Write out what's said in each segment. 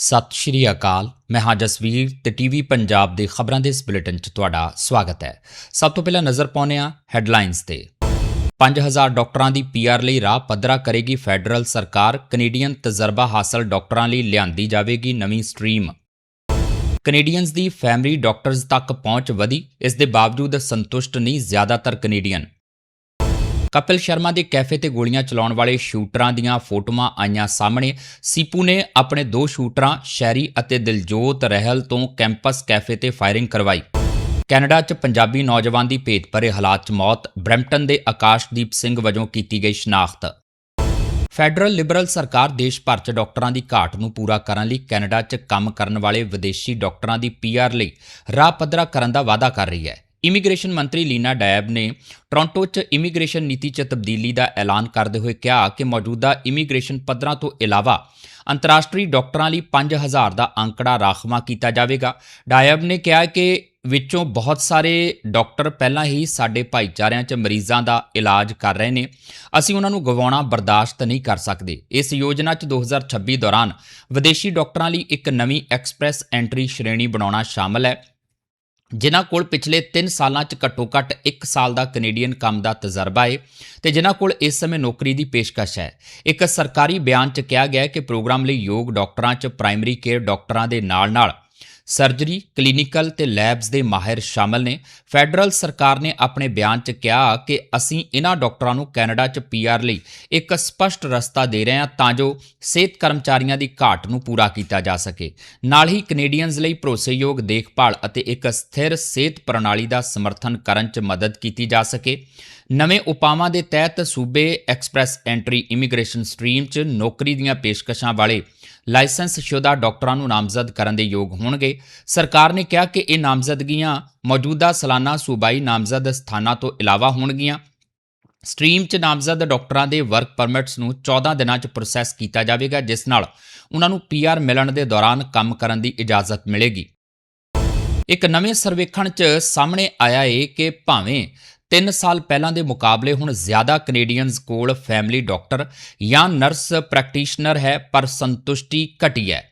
ਸਤਿ ਸ਼੍ਰੀ ਅਕਾਲ। ਮੈਂ ਹਾਂ ਜਸਵੀਰ ਤੇ ਟੀਵੀ ਪੰਜਾਬ ਦੇ ਖਬਰਾਂ ਦੇ ਇਸ ਬੁਲੇਟਿਨ 'ਚ ਤੁਹਾਡਾ ਸਵਾਗਤ ਹੈ। ਸਭ ਤੋਂ ਪਹਿਲਾਂ ਨਜ਼ਰ ਪਾਉਂਦੇ ਹਾਂ ਹੈਡਲਾਈਨਸ ਤੇ। 5000 ਡਾਕਟਰਾਂ ਦੀ ਪੀਆਰ ਲਈ ਰਾਹ ਪੱਧਰਾ ਕਰੇਗੀ ਫੈਡਰਲ ਸਰਕਾਰ। ਕੈਨੇਡੀਅਨ ਤਜਰਬਾ ਹਾਸਲ ਡਾਕਟਰਾਂ ਲਈ ਲਿਆਂਦੀ ਜਾਵੇਗੀ ਨਵੀਂ ਸਟਰੀਮ। ਕੈਨੇਡੀਅਨਸ ਦੀ ਫੈਮਿਲੀ ਡਾਕਟਰਸ ਤੱਕ ਪਹੁੰਚ ਵਧੀ। ਇਸ ਦੇ ਬਾਵਜੂਦ ਸੰਤੁਸ਼ਟ ਨਹੀਂ ਜ਼ਿਆਦਾਤਰ ਕੈਨੇਡੀਅਨ। ਕਪਿਲ ਸ਼ਰਮਾ ਦੇ ਕੈਫੇ ਤੇ ਗੋਲੀਆਂ ਚਲਾਉਣ ਵਾਲੇ ਸ਼ੂਟਰਾਂ ਦੀਆਂ ਫੋਟੋਆਂ ਆਈਆਂ ਸਾਹਮਣੇ। ਸੀਪੂ ਨੇ ਆਪਣੇ ਦੋ ਸ਼ੂਟਰਾਂ ਸ਼ੈਰੀ ਅਤੇ ਦਿਲਜੋਤ ਰਹਿਲ ਤੋਂ ਕੈਂਪਸ ਕੈਫੇ ਤੇ ਫਾਇਰਿੰਗ ਕਰਵਾਈ। ਕੈਨੇਡਾ 'ਚ ਪੰਜਾਬੀ ਨੌਜਵਾਨ ਦੀ ਭੇਤ ਭਰੇ ਹਾਲਾਤ 'ਚ ਮੌਤ, ਬ੍ਰੈਂਪਟਨ ਦੇ ਆਕਾਸ਼ਦੀਪ ਸਿੰਘ ਵਜੋਂ ਕੀਤੀ ਗਈ ਸ਼ਨਾਖਤ। ਫੈਡਰਲ ਲਿਬਰਲ ਸਰਕਾਰ ਦੇਸ਼ ਭਰ 'ਚ ਡਾਕਟਰਾਂ ਦੀ ਘਾਟ ਨੂੰ ਪੂਰਾ ਕਰਨ ਲਈ ਕੈਨੇਡਾ 'ਚ ਕੰਮ ਕਰਨ ਵਾਲੇ ਵਿਦੇਸ਼ੀ ਡਾਕਟਰਾਂ ਦੀ ਪੀਆਰ ਲਈ ਰਾਹ ਪੱਧਰਾ ਕਰਨ ਦਾ ਵਾਅਦਾ ਕਰ ਰਹੀ ਹੈ। ਇਮੀਗ੍ਰੇਸ਼ਨ ਮੰਤਰੀ ਲੀਨਾ ਡਾਇਬ ਨੇ ਟੋਰਾਂਟੋ 'ਚ ਇਮੀਗ੍ਰੇਸ਼ਨ ਨੀਤੀ 'ਚ ਤਬਦੀਲੀ ਦਾ ਐਲਾਨ ਕਰਦੇ ਹੋਏ ਕਿਹਾ ਕਿ ਮੌਜੂਦਾ ਇਮੀਗ੍ਰੇਸ਼ਨ ਪੱਧਰਾਂ ਤੋਂ ਇਲਾਵਾ ਅੰਤਰਰਾਸ਼ਟਰੀ ਡਾਕਟਰਾਂ ਲਈ 5000 ਦਾ ਅੰਕੜਾ ਰਾਖਵਾਂ ਕੀਤਾ ਜਾਵੇਗਾ। ਡਾਇਬ ਨੇ ਕਿਹਾ ਕਿ ਵਿੱਚੋਂ ਬਹੁਤ ਸਾਰੇ ਡਾਕਟਰ ਪਹਿਲਾਂ ਹੀ ਸਾਡੇ ਭਾਈਚਾਰਿਆਂ 'ਚ ਮਰੀਜ਼ਾਂ ਦਾ ਇਲਾਜ ਕਰ ਰਹੇ ਨੇ। ਅਸੀਂ ਉਹਨਾਂ ਨੂੰ ਗਵਾਉਣਾ ਬਰਦਾਸ਼ਤ ਨਹੀਂ ਕਰ ਸਕਦੇ। ਇਸ ਯੋਜਨਾ 'ਚ 2026 ਦੌਰਾਨ ਵਿਦੇਸ਼ੀ ਡਾਕਟਰਾਂ ਲਈ ਇੱਕ ਨਵੀਂ ਐਕਸਪ੍ਰੈਸ ਐਂਟਰੀ ਸ਼੍ਰੇਣੀ ਬਣਾਉਣਾ ਸ਼ਾਮਲ ਹੈ। ਜਿਨ੍ਹਾਂ ਕੋਲ ਪਿਛਲੇ 3 ਸਾਲਾਂ 'ਚ ਘੱਟੋ-ਘੱਟ 1 ਸਾਲ ਦਾ ਕੈਨੇਡੀਅਨ ਕੰਮ ਦਾ ਤਜਰਬਾ ਹੈ ਤੇ ਜਿਨ੍ਹਾਂ ਕੋਲ ਇਸ ਸਮੇਂ ਨੌਕਰੀ ਦੀ ਪੇਸ਼ਕਸ਼ ਹੈ। ਇੱਕ ਸਰਕਾਰੀ ਬਿਆਨ 'ਚ ਕਿਹਾ ਗਿਆ ਹੈ ਕਿ ਪ੍ਰੋਗਰਾਮ ਲਈ ਯੋਗ ਡਾਕਟਰਾਂ 'ਚ ਪ੍ਰਾਇਮਰੀ ਕੇਅਰ ਡਾਕਟਰਾਂ ਦੇ ਨਾਲ-ਨਾਲ ਸਰਜਰੀ, ਕਲੀਨਿਕਲ ਤੇ ਲੈਬਸ ਦੇ ਮਾਹਿਰ ਸ਼ਾਮਲ ਨੇ। ਫੈਡਰਲ ਸਰਕਾਰ ਨੇ ਆਪਣੇ ਬਿਆਨ 'ਚ ਕਿਹਾ ਕਿ ਅਸੀਂ ਇਹਨਾਂ ਡਾਕਟਰਾਂ ਨੂੰ ਕੈਨੇਡਾ 'ਚ ਪੀਆਰ ਲਈ ਇੱਕ ਸਪਸ਼ਟ ਰਸਤਾ ਦੇ ਰਹੇ ਹਾਂ ਤਾਂ ਜੋ ਸਿਹਤ ਕਰਮਚਾਰੀਆਂ ਦੀ ਘਾਟ ਨੂੰ ਪੂਰਾ ਕੀਤਾ ਜਾ ਸਕੇ। ਨਾਲ ਹੀ ਕੈਨੇਡੀਅਨਸ ਲਈ ਭਰੋਸੇਯੋਗ ਦੇਖਭਾਲ ਅਤੇ ਇੱਕ ਸਥਿਰ ਸਿਹਤ ਪ੍ਰਣਾਲੀ ਦਾ ਸਮਰਥਨ ਕਰਨ 'ਚ ਮਦਦ ਕੀਤੀ ਜਾ ਸਕੇ। ਨਵੇਂ ਉਪਾਵਾਂ ਦੇ ਤਹਿਤ ਸੂਬੇ ਐਕਸਪ੍ਰੈਸ ਐਂਟਰੀ ਇਮੀਗ੍ਰੇਸ਼ਨ ਸਟਰੀਮ 'ਚ ਨੌਕਰੀ ਦੀਆਂ ਪੇਸ਼ਕਸ਼ਾਂ ਵਾਲੇ ਲਾਇਸੈਂਸ ਸ਼ੁਦਾ ਡਾਕਟਰਾਂ ਨੂੰ ਨਾਮਜ਼ਦ ਕਰਨ ਦੇ ਯੋਗ ਹੋਣਗੇ। ਸਰਕਾਰ ਨੇ ਕਿਹਾ ਕਿ ਇਹ ਨਾਮਜ਼ਦਗੀਆਂ ਮੌਜੂਦਾ ਸਾਲਾਨਾ ਸੂਬਾਈ ਨਾਮਜ਼ਦ ਸਥਾਨਾਂ ਤੋਂ ਇਲਾਵਾ ਹੋਣਗੀਆਂ। ਸਟਰੀਮ 'ਚ ਨਾਮਜ਼ਦ ਡਾਕਟਰਾਂ ਦੇ ਵਰਕ ਪਰਮਿਟਸ ਨੂੰ 14 ਦਿਨਾਂ 'ਚ ਪ੍ਰੋਸੈਸ ਕੀਤਾ ਜਾਵੇਗਾ, ਜਿਸ ਨਾਲ ਉਹਨਾਂ ਨੂੰ ਪੀਆਰ ਮਿਲਣ ਦੇ ਦੌਰਾਨ ਕੰਮ ਕਰਨ ਦੀ ਇਜਾਜ਼ਤ ਮਿਲੇਗੀ। ਇੱਕ ਨਵੇਂ ਸਰਵੇਖਣ 'ਚ ਸਾਹਮਣੇ ਆਇਆ ਏ ਕਿ ਭਾਵੇਂ 3 ਸਾਲ ਪਹਿਲਾਂ ਦੇ ਮੁਕਾਬਲੇ ਹੁਣ ਜ਼ਿਆਦਾ ਕੈਨੇਡੀਅਨਸ ਕੋਲ ਫੈਮਿਲੀ ਡਾਕਟਰ ਜਾਂ ਨਰਸ ਪ੍ਰੈਕਟੀਸ਼ਨਰ ਹੈ, ਪਰ ਸੰਤੁਸ਼ਟੀ ਘਟੀ ਹੈ।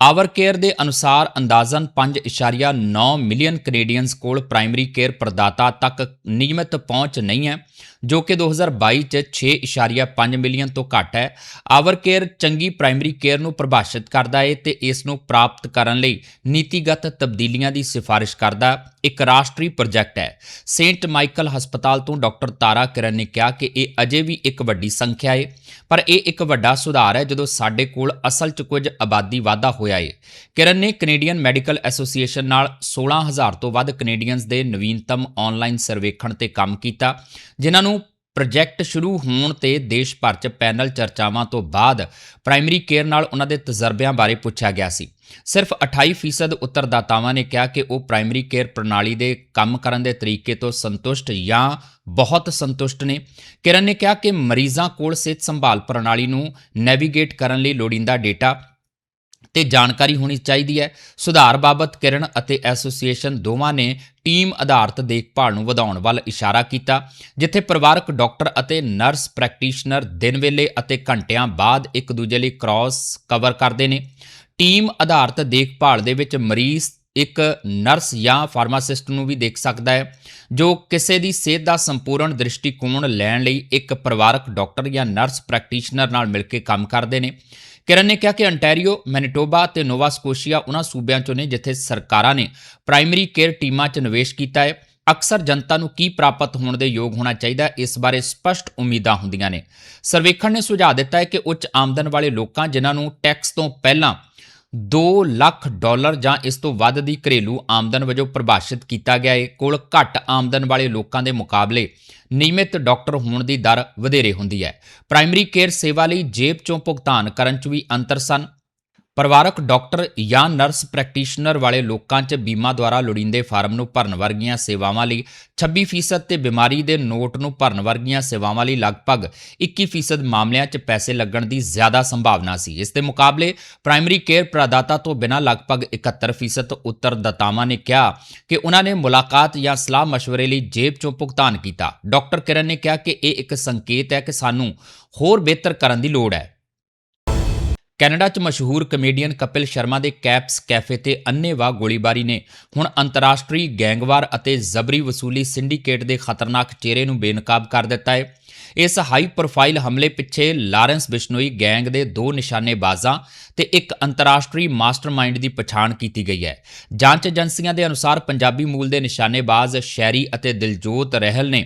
ਆਵਰ ਕੇਅਰ ਦੇ ਅਨੁਸਾਰ ਅੰਦਾਜ਼ਨ 5.9 ਮਿਲੀਅਨ ਕੈਨੇਡੀਅਨਸ ਕੋਲ ਪ੍ਰਾਇਮਰੀ ਕੇਅਰ ਪ੍ਰਦਾਤਾ ਤੱਕ ਨਿਯਮਿਤ ਪਹੁੰਚ ਨਹੀਂ ਹੈ। ਜੋ ਕਿ 2022 ਚ 6.5 ਮਿਲੀਅਨ ਤੋਂ ਘੱਟ ਹੈ। ਆਵਰ ਕੇਅਰ ਚੰਗੀ ਪ੍ਰਾਇਮਰੀ ਕੇਅਰ ਨੂੰ ਪਰਿਭਾਸ਼ਿਤ ਕਰਦਾ ਹੈ ਤੇ ਇਸ ਨੂੰ ਪ੍ਰਾਪਤ ਕਰਨ ਲਈ ਨੀਤੀਗਤ ਤਬਦੀਲੀਆਂ ਦੀ ਸਿਫਾਰਿਸ਼ ਕਰਦਾ ਇੱਕ ਰਾਸ਼ਟਰੀ ਪ੍ਰੋਜੈਕਟ ਹੈ। ਸੇਂਟ ਮਾਈਕਲ ਹਸਪਤਾਲ ਤੋਂ ਡਾਕਟਰ ਤਾਰਾ ਕਿਰਨ ਨੇ ਕਿਹਾ ਕਿ ਇਹ ਅਜੇ ਵੀ ਇੱਕ ਵੱਡੀ ਸੰਖਿਆ ਹੈ ਪਰ ਇਹ ਇੱਕ ਵੱਡਾ ਸੁਧਾਰ ਹੈ ਜਦੋਂ ਸਾਡੇ ਕੋਲ ਅਸਲ 'ਚ ਕੁਝ ਆਬਾਦੀ ਵਾਧਾ ਹੋਇਆ ਹੈ ਕਿਰਨ ਨੇ ਕੈਨੇਡੀਅਨ ਮੈਡੀਕਲ ਐਸੋਸੀਏਸ਼ਨ ਨਾਲ 16000 ਤੋਂ ਵੱਧ ਕੈਨੇਡੀਅਨਸ ਦੇ ਨਵੀਨਤਮ ਆਨਲਾਈਨ ਸਰਵੇਖਣ ਤੇ ਕੰਮ ਕੀਤਾ, ਜਿਨ੍ਹਾਂ ਨੂੰ ਪ੍ਰੋਜੈਕਟ ਸ਼ੁਰੂ ਹੋਣ ਤੇ ਦੇਸ਼ ਭਰ 'ਚ ਪੈਨਲ ਚਰਚਾਵਾਂ ਤੋਂ ਬਾਅਦ ਪ੍ਰਾਇਮਰੀ ਕੇਅਰ ਨਾਲ ਉਹਨਾਂ ਦੇ ਤਜਰਬਿਆਂ ਬਾਰੇ ਪੁੱਛਿਆ ਗਿਆ ਸੀ। ਸਿਰਫ 28% ਉੱਤਰਦਾਤਾਵਾਂ ਨੇ ਕਿਹਾ ਕਿ ਉਹ ਪ੍ਰਾਇਮਰੀ ਕੇਅਰ ਪ੍ਰਣਾਲੀ ਦੇ ਕੰਮ ਕਰਨ ਦੇ ਤਰੀਕੇ ਤੋਂ ਸੰਤੁਸ਼ਟ ਜਾਂ ਬਹੁਤ ਸੰਤੁਸ਼ਟ ਨੇ। ਕਿਰਨ ਨੇ ਕਿਹਾ ਕਿ ਮਰੀਜ਼ਾਂ ਕੋਲ ਸਿਹਤ ਸੰਭਾਲ ਪ੍ਰਣਾਲੀ ਨੂੰ ਨੈਵੀਗੇਟ ਕਰਨ ਲਈ ਲੋੜੀਂਦਾ ਡੇਟਾ ਤੇ ਜਾਣਕਾਰੀ ਹੋਣੀ ਚਾਹੀਦੀ ਹੈ। ਸੁਧਾਰ ਬਾਬਤ ਕਿਰਨ ਅਤੇ ਐਸੋਸੀਏਸ਼ਨ ਦੋਵਾਂ ਨੇ ਟੀਮ ਆਧਾਰਿਤ ਦੇਖਭਾਲ ਨੂੰ ਵਧਾਉਣ ਵੱਲ ਇਸ਼ਾਰਾ ਕੀਤਾ, ਜਿੱਥੇ ਪਰਿਵਾਰਕ ਡਾਕਟਰ ਅਤੇ ਨਰਸ ਪ੍ਰੈਕਟੀਸ਼ਨਰ ਦਿਨ ਵੇਲੇ ਅਤੇ ਘੰਟਿਆਂ ਬਾਅਦ ਇੱਕ ਦੂਜੇ ਲਈ ਕ੍ਰਾਸ ਕਵਰ ਕਰਦੇ ਨੇ। ਟੀਮ ਆਧਾਰਿਤ ਦੇਖਭਾਲ ਦੇ ਵਿੱਚ ਮਰੀਜ਼ ਇੱਕ ਨਰਸ ਜਾਂ ਫਾਰਮਾਸਿਸਟ ਨੂੰ ਵੀ ਦੇਖ ਸਕਦਾ ਹੈ, ਜੋ ਕਿਸੇ ਦੀ ਸਿਹਤ ਦਾ ਸੰਪੂਰਨ ਦ੍ਰਿਸ਼ਟੀਕੋਣ ਲੈਣ ਲਈ ਇੱਕ ਪਰਿਵਾਰਕ ਡਾਕਟਰ ਜਾਂ ਨਰਸ ਪ੍ਰੈਕਟੀਸ਼ਨਰ ਨਾਲ ਮਿਲ ਕੇ ਕੰਮ ਕਰਦੇ ਨੇ। ਕਿਰਨ ਨੇ ਕਿਹਾ ਕਿ ਅੰਟੈਰੀਓ ਮੈਨੀਟੋਬਾ ਤੇ ਨੋਵਾ ਸਕੋਸ਼ੀਆ ਉਹਨਾਂ ਸੂਬਿਆਂ ਚੋਂ ਨੇ ਜਿੱਥੇ ਸਰਕਾਰਾਂ ਨੇ ਪ੍ਰਾਇਮਰੀ ਕੇਅਰ ਟੀਮਾਂ 'ਚ ਨਿਵੇਸ਼ ਕੀਤਾ ਹੈ, ਅਕਸਰ ਜਨਤਾ ਨੂੰ ਕੀ ਪ੍ਰਾਪਤ ਹੋਣ ਦੇ ਯੋਗ ਹੋਣਾ ਚਾਹੀਦਾ ਇਸ ਬਾਰੇ ਸਪਸ਼ਟ ਉਮੀਦਾਂ ਹੁੰਦੀਆਂ ਨੇ। ਸਰਵੇਖਣ ਨੇ ਸੁਝਾਅ ਦਿੱਤਾ ਹੈ ਕਿ ਉੱਚ ਆਮਦਨ ਵਾਲੇ ਲੋਕਾਂ ਜਿਨ੍ਹਾਂ ਨੂੰ ਟੈਕਸ ਤੋਂ ਪਹਿਲਾਂ 2 ਲੱਖ ਡਾਲਰ ਜਾਂ ਇਸ ਤੋਂ ਵੱਧ ਦੀ ਘਰੇਲੂ ਆਮਦਨ ਵਜੋਂ ਪਰਿਭਾਸ਼ਿਤ ਕੀਤਾ ਗਿਆ ਹੈ। ਕੋਲ ਘੱਟ ਆਮਦਨ ਵਾਲੇ ਲੋਕਾਂ ਦੇ ਮੁਕਾਬਲੇ ਨਿਯਮਿਤ ਡਾਕਟਰ ਹੋਣ ਦੀ ਦਰ ਵਧੇਰੇ ਹੁੰਦੀ ਹੈ। ਪ੍ਰਾਇਮਰੀ ਕੇਅਰ ਸੇਵਾ ਲਈ ਜੇਬ ਚੋਂ ਭੁਗਤਾਨ ਕਰਨ 'ਚ ਵੀ ਅੰਤਰ ਸਨ। ਪਰਿਵਾਰਕ ਡਾਕਟਰ ਜਾਂ ਨਰਸ ਪ੍ਰੈਕਟੀਸ਼ਨਰ ਵਾਲੇ ਲੋਕਾਂ 'ਚ ਬੀਮਾ ਦੁਆਰਾ ਲੋੜੀਂਦੇ ਫਾਰਮ ਨੂੰ ਭਰਨ ਵਰਗੀਆਂ ਸੇਵਾਵਾਂ ਲਈ 26% ਤੇ ਬਿਮਾਰੀ ਦੇ ਨੋਟ ਨੂੰ ਭਰਨ ਵਰਗੀਆਂ ਸੇਵਾਵਾਂ ਲਈ ਲਗਭਗ 21% ਮਾਮਲਿਆਂ 'ਚ ਪੈਸੇ ਲੱਗਣ ਦੀ ਜ਼ਿਆਦਾ ਸੰਭਾਵਨਾ ਸੀ। ਇਸ ਦੇ ਮੁਕਾਬਲੇ ਪ੍ਰਾਇਮਰੀ ਕੇਅਰ ਪ੍ਰਦਾਤਾ ਤੋਂ ਬਿਨਾਂ ਲਗਭਗ 71% ਉੱਤਰਦਾਤਾਵਾਂ ਨੇ ਕਿਹਾ ਕਿ ਉਹਨਾਂ ਨੇ ਮੁਲਾਕਾਤ ਜਾਂ ਸਲਾਹ مشਵਰੇ ਲਈ ਜੇਬ 'ਚੋਂ ਭੁਗਤਾਨ ਕੀਤਾ। ਡਾਕਟਰ ਕਿਰਨ ਨੇ ਕਿਹਾ ਕਿ ਇਹ ਇੱਕ ਸੰਕੇਤ ਹੈ ਕਿ ਸਾਨੂੰ ਹੋਰ ਬਿਹਤਰ ਕਰਨ ਦੀ ਲੋੜ ਹੈ। ਕੈਨੇਡਾ 'ਚ ਮਸ਼ਹੂਰ ਕਮੇਡੀਅਨ ਕਪਿਲ ਸ਼ਰਮਾ ਦੇ ਕੈਪਸ ਕੈਫੇ ਤੇ ਅੰਨ੍ਹੇਵਾਹ ਗੋਲੀਬਾਰੀ ਨੇ ਹੁਣ ਅੰਤਰਰਾਸ਼ਟਰੀ ਗੈਂਗਵਾਰ ਅਤੇ ਜ਼ਬਰੀ ਵਸੂਲੀ ਸਿੰਡੀਕੇਟ ਦੇ ਖਤਰਨਾਕ ਚਿਹਰੇ ਨੂੰ ਬੇਨਕਾਬ ਕਰ ਦਿੱਤਾ ਹੈ। ਇਸ ਹਾਈ ਪ੍ਰੋਫਾਈਲ ਹਮਲੇ ਪਿੱਛੇ ਲਾਰੈਂਸ ਬਿਸ਼ਨੋਈ ਗੈਂਗ ਦੇ ਦੋ ਨਿਸ਼ਾਨੇਬਾਜ਼ਾਂ ਤੇ ਇੱਕ ਅੰਤਰਰਾਸ਼ਟਰੀ ਮਾਸਟਰਮਾਈਂਡ ਦੀ ਪਛਾਣ ਕੀਤੀ ਗਈ ਹੈ। ਜਾਂਚ ਏਜੰਸੀਆਂ ਦੇ ਅਨੁਸਾਰ ਪੰਜਾਬੀ ਮੂਲ ਦੇ ਨਿਸ਼ਾਨੇਬਾਜ਼ ਸ਼ੈਰੀ ਅਤੇ ਦਿਲਜੋਤ ਰਹਿਲ ਨੇ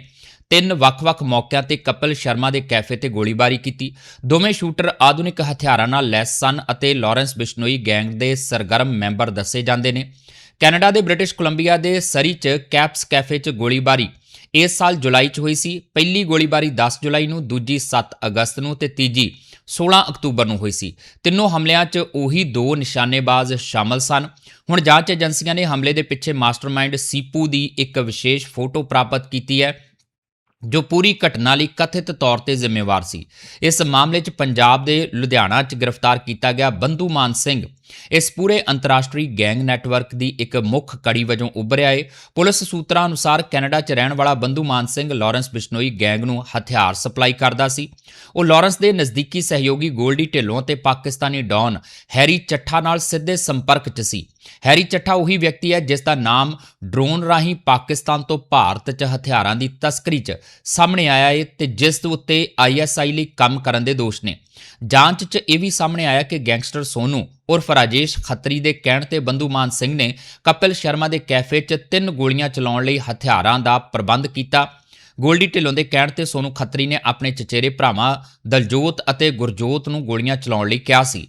ਤਿੰਨ ਵੱਖ-ਵੱਖ ਮੌਕਿਆਂ ਤੇ ਕਪਿਲ ਸ਼ਰਮਾ ਦੇ ਕੈਫੇ ਤੇ ਗੋਲੀਬਾਰੀ ਕੀਤੀ। ਦੋਵੇਂ ਸ਼ੂਟਰ ਆਧੁਨਿਕ ਹਥਿਆਰਾਂ ਨਾਲ ਲੈਸ ਸਨ ਅਤੇ ਲਾਰੈਂਸ ਬਿਸ਼ਨੋਈ ਗੈਂਗ ਦੇ ਸਰਗਰਮ ਮੈਂਬਰ ਦੱਸੇ ਜਾਂਦੇ ਨੇ। ਕੈਨੇਡਾ ਦੇ ਬ੍ਰਿਟਿਸ਼ ਕੋਲੰਬੀਆ ਦੇ ਸਰੀ 'ਚ ਕੈਪਸ ਕੈਫੇ 'ਚ ਗੋਲੀਬਾਰੀ। ਇਸ ਸਾਲ ਜੁਲਾਈ 'ਚ ਹੋਈ ਸੀ। ਪਹਿਲੀ ਗੋਲੀਬਾਰੀ 10 ਜੁਲਾਈ ਨੂੰ, ਦੂਜੀ 7 ਅਗਸਤ ਨੂੰ ਤੇ ਤੀਜੀ 16 ਅਕਤੂਬਰ ਨੂੰ ਹੋਈ ਸੀ। ਤਿੰਨੋਂ ਹਮਲਿਆਂ 'ਚ ਉਹੀ ਦੋ ਨਿਸ਼ਾਨੇਬਾਜ਼ ਸ਼ਾਮਲ ਸਨ। ਹੁਣ ਜਾਂਚ ਏਜੰਸੀਆਂ ਨੇ ਹਮਲੇ ਦੇ ਪਿੱਛੇ ਮਾਸਟਰਮਾਈਂਡ ਸੀਪੂ ਦੀ ਇੱਕ ਵਿਸ਼ੇਸ਼ ਫੋਟੋ ਪ੍ਰਾਪਤ ਕੀਤੀ ਹੈ। ਜੋ ਪੂਰੀ ਘਟਨਾ ਲਈ ਕਥਿਤ ਤੌਰ ਤੇ ਜ਼ਿੰਮੇਵਾਰ ਸੀ। ਇਸ ਮਾਮਲੇ 'ਚ ਪੰਜਾਬ ਦੇ ਲੁਧਿਆਣਾ 'ਚ ਗ੍ਰਿਫਤਾਰ ਕੀਤਾ ਗਿਆ ਬੰਧੂ ਮਾਨ ਸਿੰਘ ਇਸ ਪੂਰੇ ਅੰਤਰਰਾਸ਼ਟਰੀ ਗੈਂਗ ਨੈਟਵਰਕ ਦੀ ਇੱਕ ਮੁੱਖ ਕੜੀ ਵਜੋਂ ਉੱਭਰਿਆ ਏ ਪੁਲਿਸ ਸੂਤਰਾਂ ਅਨੁਸਾਰ ਕੈਨੇਡਾ 'ਚ ਰਹਿਣ ਵਾਲਾ ਬੰਧੂ ਮਾਨ ਸਿੰਘ ਲਾਰੈਂਸ ਬਿਸ਼ਨੋਈ ਗੈਂਗ ਨੂੰ ਹਥਿਆਰ ਸਪਲਾਈ ਕਰਦਾ ਸੀ। ਉਹ ਲਾਰੈਂਸ ਦੇ ਨਜ਼ਦੀਕੀ ਸਹਿਯੋਗੀ ਗੋਲਡੀ ਢਿੱਲੋਂ ਤੇ ਪਾਕਿਸਤਾਨੀ ਡੌਨ ਹੈਰੀ ਚੱਠਾ ਨਾਲ ਸਿੱਧੇ ਸੰਪਰਕ 'ਚ ਸੀ। ਹੈਰੀ ਚੱਠਾ ਉਹੀ ਵਿਅਕਤੀ ਹੈ ਜਿਸ ਦਾ ਨਾਮ ਡਰੋਨ ਰਾਹੀਂ ਪਾਕਿਸਤਾਨ ਤੋਂ ਭਾਰਤ 'ਚ ਹਥਿਆਰਾਂ ਦੀ ਤਸਕਰੀ 'ਚ ਸਾਹਮਣੇ ਆਇਆ ਏ ਤੇ ਜਿਸ ਦੇ ਉੱਤੇ ਆਈਐਸਆਈ ਲਈ ਕੰਮ ਕਰਨ ਦੇ ਦੋਸ਼ ਨੇ। ਜਾਂਚ 'ਚ ਇਹ ਵੀ ਸਾਹਮਣੇ ਆਇਆ ਕਿ ਗੈਂਗਸਟਰ ਸੋਨੂ ਉਰਫ ਰਾਜੇਸ਼ ਖੱਤਰੀ ਦੇ ਕਹਿਣ ਤੇ ਬੰਧੂ ਮਾਨ ਸਿੰਘ ਨੇ ਕਪਿਲ ਸ਼ਰਮਾ ਦੇ ਕੈਫੇ 'ਚ ਤਿੰਨ ਗੋਲੀਆਂ ਚਲਾਉਣ ਲਈ ਹਥਿਆਰਾਂ ਦਾ ਪ੍ਰਬੰਧ ਕੀਤਾ। ਗੋਲਡੀ ਢਿੱਲੋਂ ਦੇ ਕਹਿਣ ਤੇ ਸੋਨੂ ਖੱਤਰੀ ਨੇ ਆਪਣੇ ਚਚੇਰੇ ਭਰਾਵਾਂ ਦਲਜੋਤ ਅਤੇ ਗੁਰਜੋਤ ਨੂੰ ਗੋਲੀਆਂ ਚਲਾਉਣ ਲਈ ਕਿਹਾ ਸੀ।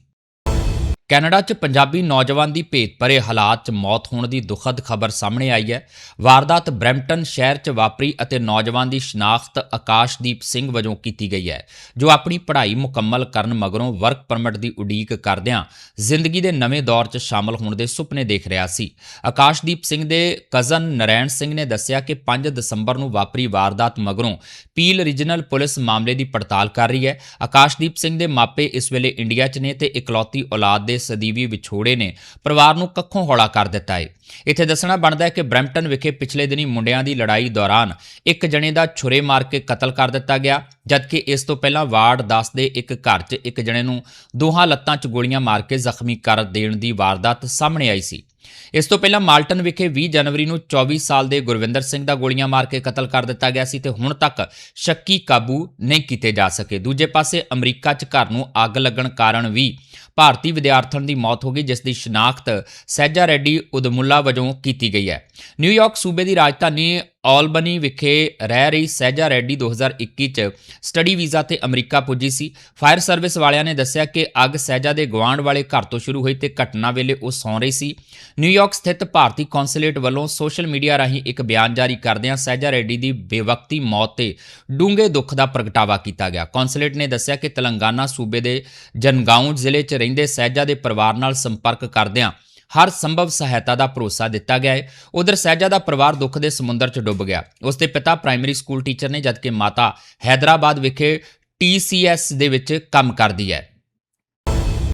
ਕੈਨੇਡਾ 'ਚ ਪੰਜਾਬੀ ਨੌਜਵਾਨ ਦੀ ਭੇਤ ਭਰੇ ਹਾਲਾਤ 'ਚ ਮੌਤ ਹੋਣ ਦੀ ਦੁਖਦ ਖਬਰ ਸਾਹਮਣੇ ਆਈ ਹੈ। ਵਾਰਦਾਤ ਬ੍ਰੈਂਪਟਨ ਸ਼ਹਿਰ 'ਚ ਵਾਪਰੀ ਅਤੇ ਨੌਜਵਾਨ ਦੀ ਸ਼ਨਾਖਤ ਆਕਾਸ਼ਦੀਪ ਸਿੰਘ ਵਜੋਂ ਕੀਤੀ ਗਈ ਹੈ, ਜੋ ਆਪਣੀ ਪੜ੍ਹਾਈ ਮੁਕੰਮਲ ਕਰਨ ਮਗਰੋਂ ਵਰਕ ਪਰਮਿਟ ਦੀ ਉਡੀਕ ਕਰਦਿਆਂ ਜ਼ਿੰਦਗੀ ਦੇ ਨਵੇਂ ਦੌਰ 'ਚ ਸ਼ਾਮਲ ਹੋਣ ਦੇ ਸੁਪਨੇ ਦੇਖ ਰਿਹਾ ਸੀ। ਆਕਾਸ਼ਦੀਪ ਸਿੰਘ ਦੇ ਕਜ਼ਨ ਨਰੈਣ ਸਿੰਘ ਨੇ ਦੱਸਿਆ ਕਿ 5 ਦਸੰਬਰ ਨੂੰ ਵਾਪਰੀ ਵਾਰਦਾਤ ਮਗਰੋਂ ਪੀਲ ਰੀਜਨਲ ਪੁਲਿਸ ਮਾਮਲੇ ਦੀ ਪੜਤਾਲ ਕਰ ਰਹੀ ਹੈ। ਆਕਾਸ਼ਦੀਪ ਸਿੰਘ ਦੇ ਮਾਪੇ ਇਸ ਵੇਲੇ ਇੰਡੀਆ 'ਚ ਨੇ ਤੇ ਇਕਲੌਤੀ ਔਲਾਦ ਦੇ ਸਦੀਵੀ ਵਿਛੋੜੇ ਨੇ। ਪਰਿਵਾਰ ਨੂੰ ਕੱਖੋਂ ਹੌਲਾ ਕਰ ਦਿੱਤਾ ਹੈ ਇੱਥੇ ਦੱਸਣਾ ਬਣਦਾ ਹੈ ਕਿ ਬ੍ਰੈਂਪਟਨ ਵਿਖੇ ਪਿਛਲੇ ਦਿਨੀ ਮੁੰਡਿਆਂ ਦੀ ਲੜਾਈ ਦੌਰਾਨ ਇੱਕ ਜਣੇ ਦਾ ਛੁਰੇ ਮਾਰ ਕੇ ਕਤਲ ਕਰ ਦਿੱਤਾ ਗਿਆ, ਜਦਕਿ ਇਸ ਤੋਂ ਪਹਿਲਾਂ ਵਾਰਡ 10 ਦੇ ਇੱਕ ਘਰ 'ਚ ਇੱਕ ਜਣੇ ਨੂੰ ਦੋਹਾਂ ਲੱਤਾਂ 'ਚ ਗੋਲੀਆਂ ਮਾਰ ਕੇ ਜ਼ਖਮੀ ਕਰ ਦੇਣ ਦੀ ਵਾਰਦਾਤ ਸਾਹਮਣੇ ਆਈ ਸੀ। ਇਸ ਤੋਂ ਪਹਿਲਾਂ ਮਾਲਟਨ ਵਿਖੇ 20 ਜਨਵਰੀ ਨੂੰ 24 ਸਾਲ ਦੇ ਗੁਰਵਿੰਦਰ ਸਿੰਘ ਦਾ ਗੋਲੀਆਂ ਮਾਰ ਕੇ ਕਤਲ ਕਰ ਦਿੱਤਾ ਗਿਆ ਸੀ ਤੇ ਹੁਣ ਤੱਕ ਸ਼ੱਕੀ ਕਾਬੂ ਨਹੀਂ ਕੀਤੇ ਜਾ ਸਕੇ। ਦੂਜੇ ਪਾਸੇ ਅਮਰੀਕਾ 'ਚ ਘਰ ਨੂੰ ਅੱਗ ਲੱਗਣ ਕਾਰਨ ਵੀ ਭਾਰਤੀ ਵਿਦਿਆਰਥਣ ਦੀ ਮੌਤ ਹੋ ਗਈ, ਜਿਸ ਦੀ ਸ਼ਨਾਖਤ ਸਹਿਜਾ ਰੈਡੀ ਉਦਮੁੱਲਾ ਵਜੋਂ ਕੀਤੀ ਗਈ ਹੈ। ਨਿਊਯਾਰਕ ਸੂਬੇ ਦੀ ਰਾਜਧਾਨੀ ਆਲਬਨੀ ਵਿਖੇ ਰਹਿ ਰਹੀ ਸਹਿਜਾ ਰੈਡੀ 2021 ਚ ਸਟੱਡੀ ਵੀਜ਼ਾ ਤੇ ਅਮਰੀਕਾ ਪੁੱਜੀ ਸੀ। ਫਾਇਰ ਸਰਵਿਸ ਵਾਲਿਆਂ ਨੇ ਦੱਸਿਆ ਕਿ ਅੱਗ ਸਹਿਜਾ ਦੇ ਗਵਾਂਢ ਵਾਲੇ ਘਰ ਤੋਂ ਸ਼ੁਰੂ ਹੋਈ ਤੇ ਘਟਨਾ ਵੇਲੇ ਉਹ ਸੌਂ ਰਹੀ ਸੀ। ਨਿਊਯਾਰਕ ਸਥਿਤ ਭਾਰਤੀ ਕੌਂਸੂਲੇਟ ਵੱਲੋਂ ਸੋਸ਼ਲ ਮੀਡੀਆ ਰਾਹੀਂ ਇੱਕ ਬਿਆਨ ਜਾਰੀ ਕਰਦਿਆਂ ਸਹਿਜਾ ਰੈੱਡੀ ਦੀ ਬੇਵਕਤੀ ਮੌਤ ਤੇ ਡੂੰਘੇ ਦੁੱਖ ਦਾ ਪ੍ਰਗਟਾਵਾ ਕੀਤਾ ਗਿਆ। ਕੌਂਸੂਲੇਟ ਨੇ ਦੱਸਿਆ ਕਿ ਤੇਲੰਗਾਨਾ ਸੂਬੇ ਦੇ ਜਨਗਾਉਂ ਜ਼ਿਲ੍ਹੇ 'ਚ ਰਹਿੰਦੇ ਸਹਿਜਾ ਦੇ ਪਰਿਵਾਰ ਨਾਲ ਸੰਪਰਕ ਕਰਦਿਆਂ ਹਰ ਸੰਭਵ ਸਹਾਇਤਾ ਦਾ ਭਰੋਸਾ ਦਿੱਤਾ ਗਿਆ ਹੈ। ਉਧਰ ਸਹਿਜਾ ਦਾ ਪਰਿਵਾਰ ਦੁੱਖ ਦੇ ਸਮੁੰਦਰ 'ਚ ਡੁੱਬ ਗਿਆ। ਉਸ ਦੇ ਪਿਤਾ ਪ੍ਰਾਇਮਰੀ ਸਕੂਲ ਟੀਚਰ ਨੇ ਜਦਕਿ ਮਾਤਾ ਹੈਦਰਾਬਾਦ ਵਿਖੇ TCS ਦੇ ਵਿੱਚ ਕੰਮ ਕਰਦੀ ਹੈ।